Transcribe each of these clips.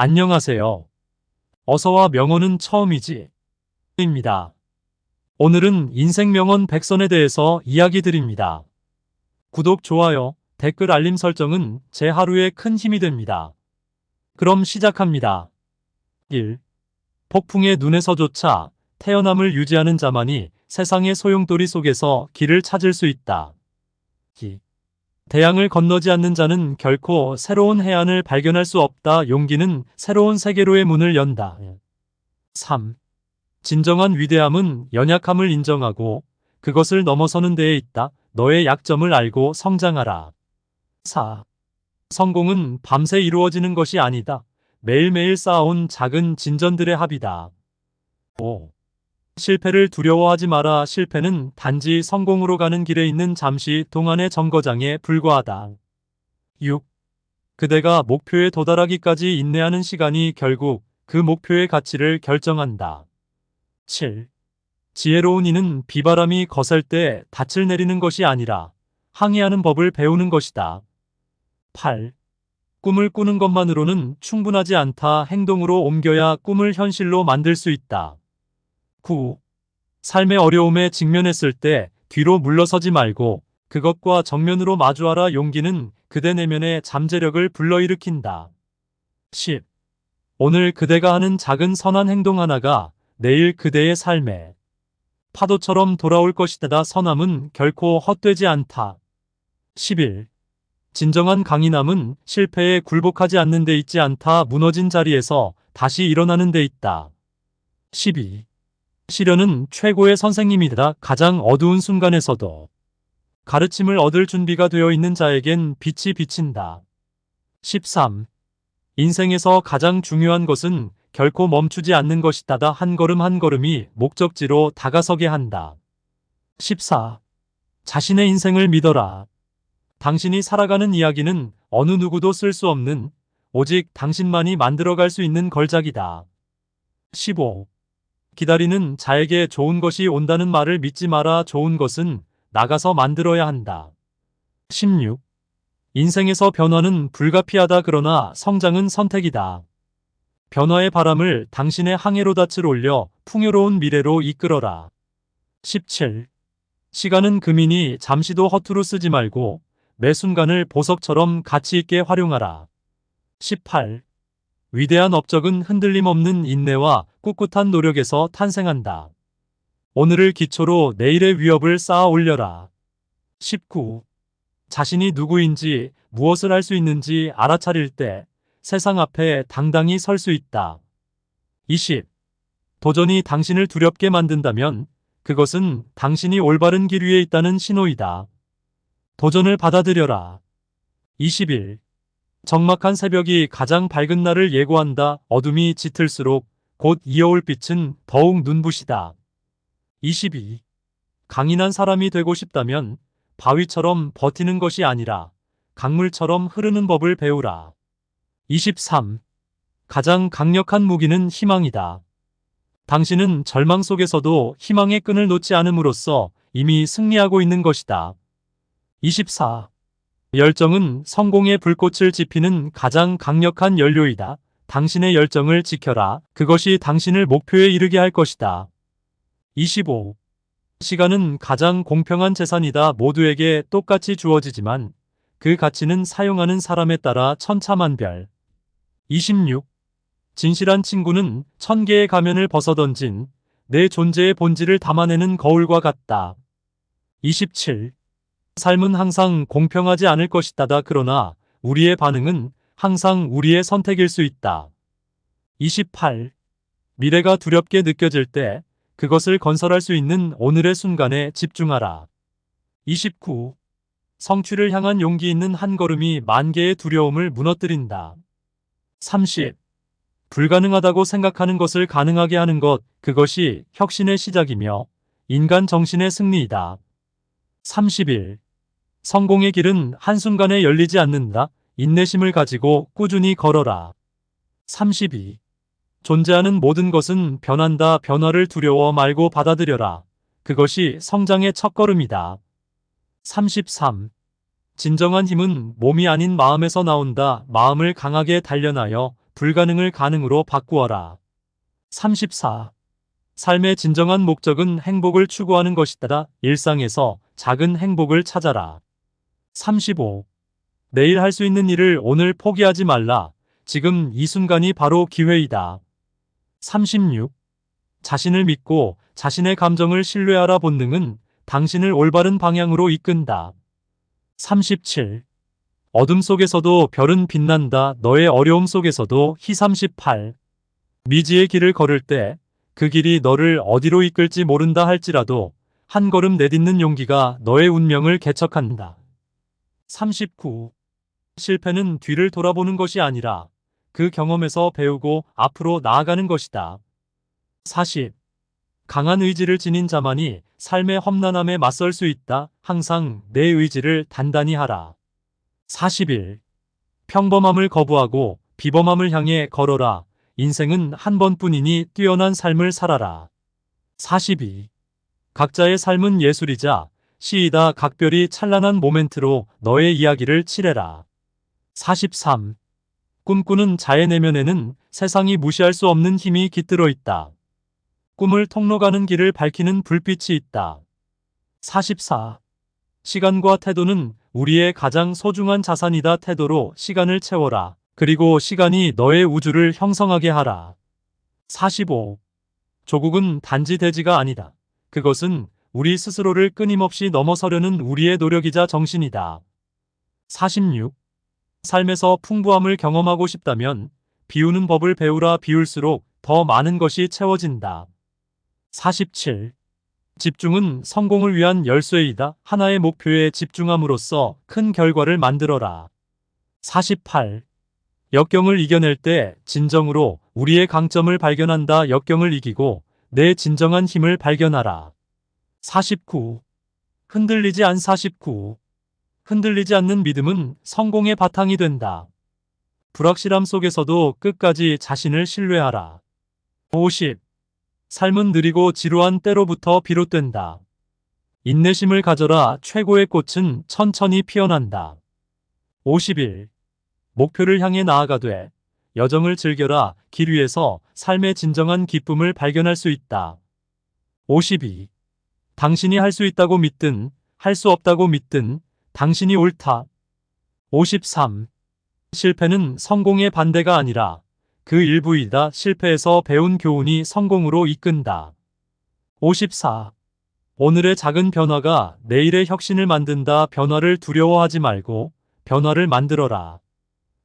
안녕하세요. 어서와 명언은 처음이지. 입니다. 오늘은 인생 명언 백선에 대해서 이야기 드립니다. 구독, 좋아요, 댓글 알림 설정은 제 하루에 큰 힘이 됩니다. 그럼 시작합니다. 1. 폭풍의 눈에서조차 태어남을 유지하는 자만이 세상의 소용돌이 속에서 길을 찾을 수 있다. 2. 대양을 건너지 않는 자는 결코 새로운 해안을 발견할 수 없다. 용기는 새로운 세계로의 문을 연다. 3. 진정한 위대함은 연약함을 인정하고 그것을 넘어서는 데에 있다. 너의 약점을 알고 성장하라. 4. 성공은 밤새 이루어지는 것이 아니다. 매일매일 쌓아온 작은 진전들의 합이다. 5. 실패를 두려워하지 마라. 실패는 단지 성공으로 가는 길에 있는 잠시 동안의 정거장에 불과하다. 6. 그대가 목표에 도달하기까지 인내하는 시간이 결국 그 목표의 가치를 결정한다. 7. 지혜로운 이는 비바람이 거셀 때 닻을 내리는 것이 아니라 항해하는 법을 배우는 것이다. 8. 꿈을 꾸는 것만으로는 충분하지 않다. 행동으로 옮겨야 꿈을 현실로 만들 수 있다. 9. 삶의 어려움에 직면했을 때 뒤로 물러서지 말고 그것과 정면으로 마주하라. 용기는 그대 내면의 잠재력을 불러일으킨다. 10. 오늘 그대가 하는 작은 선한 행동 하나가 내일 그대의 삶에 파도처럼 돌아올 것이다. 선함은 결코 헛되지 않다. 11. 진정한 강인함은 실패에 굴복하지 않는 데 있지 않다. 무너진 자리에서 다시 일어나는 데 있다. 12. 시련은 최고의 선생님이다. 가장 어두운 순간에서도 가르침을 얻을 준비가 되어 있는 자에겐 빛이 비친다. 13. 인생에서 가장 중요한 것은 결코 멈추지 않는 것이다. 한 걸음 한 걸음이 목적지로 다가서게 한다. 14. 자신의 인생을 믿어라. 당신이 살아가는 이야기는 어느 누구도 쓸 수 없는 오직 당신만이 만들어갈 수 있는 걸작이다. 15. 기다리는 자에게 좋은 것이 온다는 말을 믿지 마라. 좋은 것은 나가서 만들어야 한다. 16. 인생에서 변화는 불가피하다. 그러나 성장은 선택이다. 변화의 바람을 당신의 항해로 닻을 올려 풍요로운 미래로 이끌어라. 17. 시간은 금이니 잠시도 허투루 쓰지 말고 매 순간을 보석처럼 가치 있게 활용하라. 18. 위대한 업적은 흔들림 없는 인내와 꿋꿋한 노력에서 탄생한다. 오늘을 기초로 내일의 위협을 쌓아 올려라. 19. 자신이 누구인지 무엇을 할 수 있는지 알아차릴 때 세상 앞에 당당히 설 수 있다. 20. 도전이 당신을 두렵게 만든다면 그것은 당신이 올바른 길 위에 있다는 신호이다. 도전을 받아들여라. 21. 적막한 새벽이 가장 밝은 날을 예고한다. 어둠이 짙을수록 곧 이어올 빛은 더욱 눈부시다. 22. 강인한 사람이 되고 싶다면 바위처럼 버티는 것이 아니라 강물처럼 흐르는 법을 배우라. 23. 가장 강력한 무기는 희망이다. 당신은 절망 속에서도 희망의 끈을 놓지 않음으로써 이미 승리하고 있는 것이다. 24. 열정은 성공의 불꽃을 지피는 가장 강력한 연료이다. 당신의 열정을 지켜라. 그것이 당신을 목표에 이르게 할 것이다. 25. 시간은 가장 공평한 재산이다. 모두에게 똑같이 주어지지만 그 가치는 사용하는 사람에 따라 천차만별. 26. 진실한 친구는 천 개의 가면을 벗어던진 내 존재의 본질을 담아내는 거울과 같다. 27. 삶은 항상 공평하지 않을 것이다. 그러나 우리의 반응은 항상 우리의 선택일 수 있다. 28. 미래가 두렵게 느껴질 때 그것을 건설할 수 있는 오늘의 순간에 집중하라. 29. 성취를 향한 용기 있는 한 걸음이 만 개의 두려움을 무너뜨린다. 30. 불가능하다고 생각하는 것을 가능하게 하는 것, 그것이 혁신의 시작이며 인간 정신의 승리이다. 31. 성공의 길은 한순간에 열리지 않는다. 인내심을 가지고 꾸준히 걸어라. 32. 존재하는 모든 것은 변한다. 변화를 두려워 말고 받아들여라. 그것이 성장의 첫걸음이다. 33. 진정한 힘은 몸이 아닌 마음에서 나온다. 마음을 강하게 단련하여 불가능을 가능으로 바꾸어라. 34. 삶의 진정한 목적은 행복을 추구하는 것이다. 일상에서 작은 행복을 찾아라. 35. 내일 할 수 있는 일을 오늘 포기하지 말라. 지금 이 순간이 바로 기회이다. 36. 자신을 믿고 자신의 감정을 신뢰하라 본능은 당신을 올바른 방향으로 이끈다. 37. 어둠 속에서도 별은 빛난다. 너의 어려움 속에서도 희 38. 미지의 길을 걸을 때 그 길이 너를 어디로 이끌지 모른다 할지라도 한 걸음 내딛는 용기가 너의 운명을 개척한다. 39. 실패는 뒤를 돌아보는 것이 아니라 그 경험에서 배우고 앞으로 나아가는 것이다. 40. 강한 의지를 지닌 자만이 삶의 험난함에 맞설 수 있다. 항상 내 의지를 단단히 하라. 41. 평범함을 거부하고 비범함을 향해 걸어라. 인생은 한 번뿐이니 뛰어난 삶을 살아라. 42. 각자의 삶은 예술이자 시이다 각별히 찬란한 모멘트로 너의 이야기를 칠해라. 43. 꿈꾸는 자의 내면에는 세상이 무시할 수 없는 힘이 깃들어 있다. 꿈을 통로 가는 길을 밝히는 불빛이 있다. 44. 시간과 태도는 우리의 가장 소중한 자산이다. 태도로 시간을 채워라. 그리고 시간이 너의 우주를 형성하게 하라. 45. 조국은 단지 대지가 아니다. 그것은 우리 스스로를 끊임없이 넘어서려는 우리의 노력이자 정신이다. 46. 삶에서 풍부함을 경험하고 싶다면 비우는 법을 배우라 비울수록 더 많은 것이 채워진다. 47. 집중은 성공을 위한 열쇠이다. 하나의 목표에 집중함으로써 큰 결과를 만들어라. 48. 역경을 이겨낼 때 진정으로 우리의 강점을 발견한다. 역경을 이기고 내 진정한 힘을 발견하라. 49. 흔들리지 않 49. 흔들리지 않는 믿음은 성공의 바탕이 된다. 불확실함 속에서도 끝까지 자신을 신뢰하라. 50. 삶은 느리고 지루한 때로부터 비롯된다. 인내심을 가져라 최고의 꽃은 천천히 피어난다. 51. 목표를 향해 나아가되 여정을 즐겨라 길 위에서 삶의 진정한 기쁨을 발견할 수 있다. 52. 당신이 할 수 있다고 믿든 할 수 없다고 믿든 당신이 옳다. 53. 실패는 성공의 반대가 아니라 그 일부이다. 실패에서 배운 교훈이 성공으로 이끈다. 54. 오늘의 작은 변화가 내일의 혁신을 만든다. 변화를 두려워하지 말고 변화를 만들어라.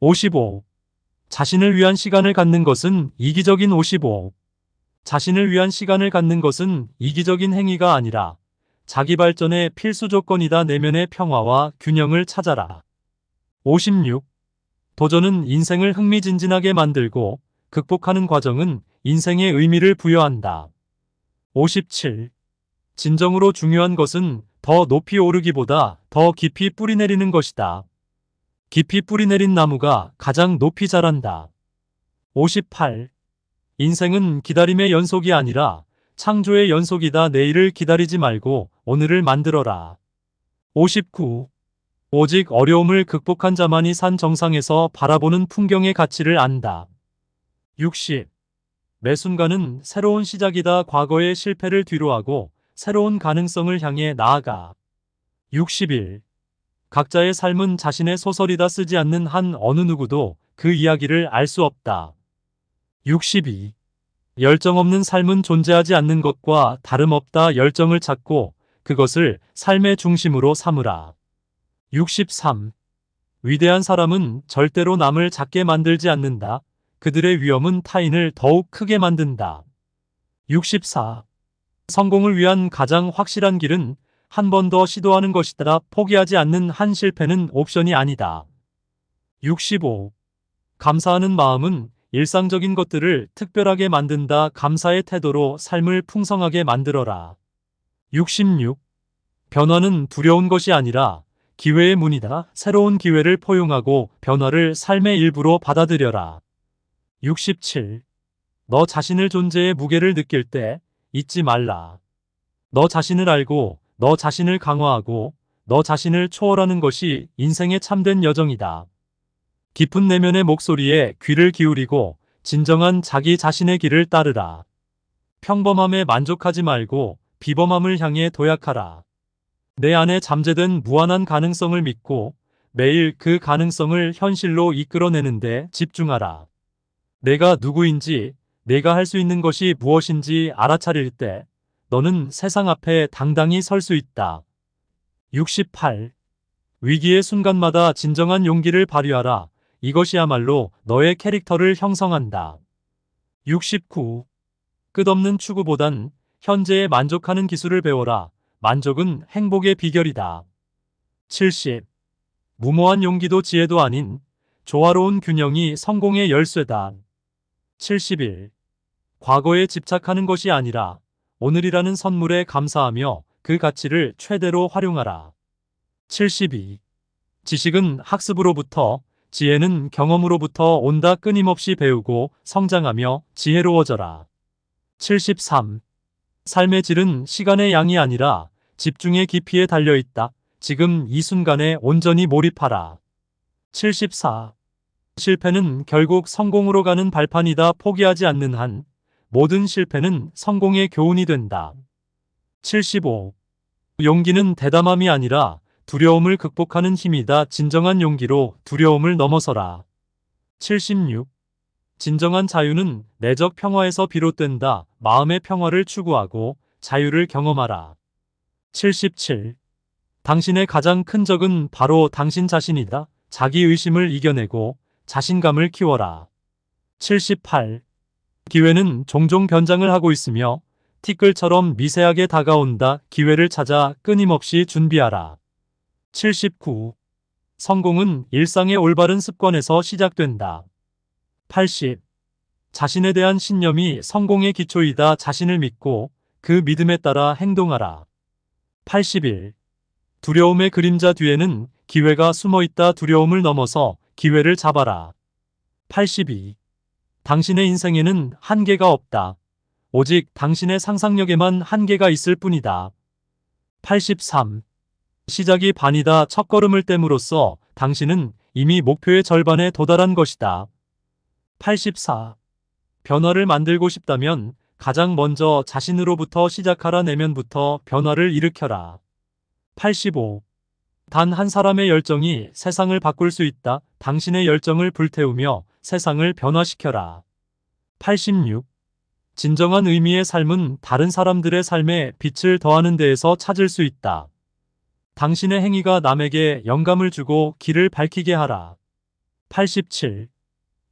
55. 자신을 위한 시간을 갖는 것은 이기적인 55. 자신을 위한 시간을 갖는 것은 이기적인 행위가 아니라 자기 발전의 필수 조건이다. 내면의 평화와 균형을 찾아라. 56. 도전은 인생을 흥미진진하게 만들고 극복하는 과정은 인생의 의미를 부여한다. 57. 진정으로 중요한 것은 더 높이 오르기보다 더 깊이 뿌리내리는 것이다. 깊이 뿌리내린 나무가 가장 높이 자란다. 58. 인생은 기다림의 연속이 아니라 창조의 연속이다. 내일을 기다리지 말고 오늘을 만들어라. 59. 오직 어려움을 극복한 자만이 산 정상에서 바라보는 풍경의 가치를 안다. 60. 매 순간은 새로운 시작이다. 과거의 실패를 뒤로하고 새로운 가능성을 향해 나아가. 61. 각자의 삶은 자신의 소설이다 쓰지 않는 한 어느 누구도 그 이야기를 알 수 없다. 62. 열정 없는 삶은 존재하지 않는 것과 다름없다. 열정을 찾고 그것을 삶의 중심으로 삼으라. 63. 위대한 사람은 절대로 남을 작게 만들지 않는다. 그들의 위험은 타인을 더욱 크게 만든다. 64. 성공을 위한 가장 확실한 길은 한 번 더 시도하는 것이다. 포기하지 않는 한 실패는 옵션이 아니다. 65. 감사하는 마음은 일상적인 것들을 특별하게 만든다. 감사의 태도로 삶을 풍성하게 만들어라. 66. 변화는 두려운 것이 아니라 기회의 문이다. 새로운 기회를 포용하고 변화를 삶의 일부로 받아들여라. 67. 너 자신을 존재의 무게를 느낄 때 잊지 말라. 너 자신을 알고 너 자신을 강화하고 너 자신을 초월하는 것이 인생의 참된 여정이다. 깊은 내면의 목소리에 귀를 기울이고 진정한 자기 자신의 길을 따르라. 평범함에 만족하지 말고 비범함을 향해 도약하라. 내 안에 잠재된 무한한 가능성을 믿고 매일 그 가능성을 현실로 이끌어내는데 집중하라. 내가 누구인지, 내가 할 수 있는 것이 무엇인지 알아차릴 때 너는 세상 앞에 당당히 설 수 있다. 68. 위기의 순간마다 진정한 용기를 발휘하라. 이것이야말로 너의 캐릭터를 형성한다. 69. 끝없는 추구보단 현재에 만족하는 기술을 배워라. 만족은 행복의 비결이다. 70. 무모한 용기도 지혜도 아닌 조화로운 균형이 성공의 열쇠다. 71. 과거에 집착하는 것이 아니라 오늘이라는 선물에 감사하며 그 가치를 최대로 활용하라. 72. 지식은 학습으로부터, 지혜는 경험으로부터 온다 끊임없이 배우고 성장하며 지혜로워져라. 73. 삶의 질은 시간의 양이 아니라 집중의 깊이에 달려 있다. 지금 이 순간에 온전히 몰입하라. 74. 실패는 결국 성공으로 가는 발판이다. 포기하지 않는 한 모든 실패는 성공의 교훈이 된다. 75. 용기는 대담함이 아니라 두려움을 극복하는 힘이다. 진정한 용기로 두려움을 넘어서라. 76. 진정한 자유는 내적 평화에서 비롯된다. 마음의 평화를 추구하고 자유를 경험하라. 77. 당신의 가장 큰 적은 바로 당신 자신이다. 자기 의심을 이겨내고 자신감을 키워라. 78. 기회는 종종 변장을 하고 있으며 티끌처럼 미세하게 다가온다. 기회를 찾아 끊임없이 준비하라. 79. 성공은 일상의 올바른 습관에서 시작된다. 80. 자신에 대한 신념이 성공의 기초이다. 자신을 믿고 그 믿음에 따라 행동하라. 81. 두려움의 그림자 뒤에는 기회가 숨어 있다. 두려움을 넘어서 기회를 잡아라. 82. 당신의 인생에는 한계가 없다. 오직 당신의 상상력에만 한계가 있을 뿐이다. 83. 시작이 반이다. 첫걸음을 땜으로써 당신은 이미 목표의 절반에 도달한 것이다. 84. 변화를 만들고 싶다면 가장 먼저 자신으로부터 시작하라 내면부터 변화를 일으켜라. 85. 단 한 사람의 열정이 세상을 바꿀 수 있다. 당신의 열정을 불태우며 세상을 변화시켜라. 86. 진정한 의미의 삶은 다른 사람들의 삶에 빛을 더하는 데에서 찾을 수 있다. 당신의 행위가 남에게 영감을 주고 길을 밝히게 하라. 87.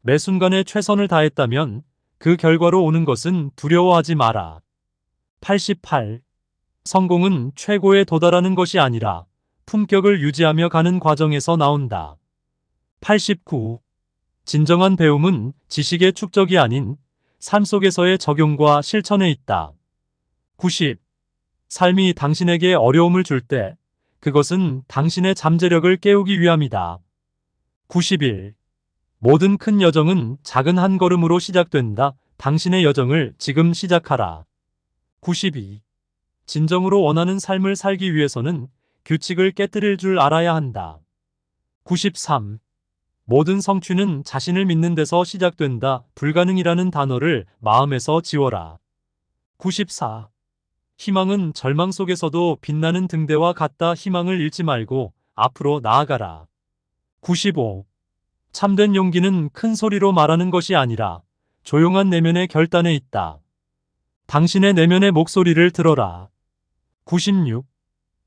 매 순간에 최선을 다했다면 그 결과로 오는 것은 두려워하지 마라. 88. 성공은 최고에 도달하는 것이 아니라 품격을 유지하며 가는 과정에서 나온다. 89. 진정한 배움은 지식의 축적이 아닌 삶 속에서의 적용과 실천에 있다. 90. 삶이 당신에게 어려움을 줄 때 그것은 당신의 잠재력을 깨우기 위함이다. 91. 모든 큰 여정은 작은 한 걸음으로 시작된다. 당신의 여정을 지금 시작하라. 92. 진정으로 원하는 삶을 살기 위해서는 규칙을 깨뜨릴 줄 알아야 한다. 93. 모든 성취는 자신을 믿는 데서 시작된다. 불가능이라는 단어를 마음에서 지워라. 94. 희망은 절망 속에서도 빛나는 등대와 같다. 희망을 잃지 말고 앞으로 나아가라. 95. 참된 용기는 큰 소리로 말하는 것이 아니라 조용한 내면의 결단에 있다. 당신의 내면의 목소리를 들어라. 96.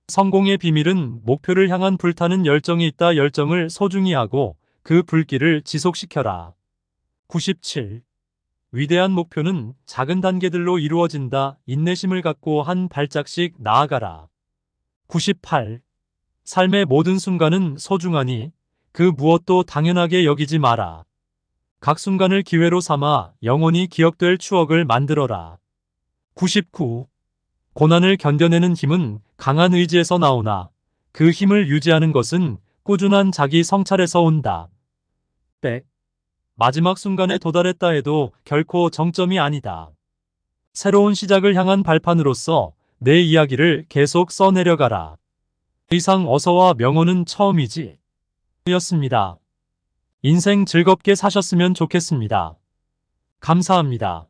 성공의 비밀은 목표를 향한 불타는 열정이 있다. 열정을 소중히 하고 그 불길을 지속시켜라. 97. 위대한 목표는 작은 단계들로 이루어진다. 인내심을 갖고 한 발짝씩 나아가라. 98. 삶의 모든 순간은 소중하니 그 무엇도 당연하게 여기지 마라. 각 순간을 기회로 삼아 영원히 기억될 추억을 만들어라. 99. 고난을 견뎌내는 힘은 강한 의지에서 나오나 그 힘을 유지하는 것은 꾸준한 자기 성찰에서 온다. 100. 마지막 순간에 도달했다 해도 결코 정점이 아니다. 새로운 시작을 향한 발판으로서 내 이야기를 계속 써내려가라. 이상 어서와 명언은 처음이지. 였습니다. 인생 즐겁게 사셨으면 좋겠습니다. 감사합니다.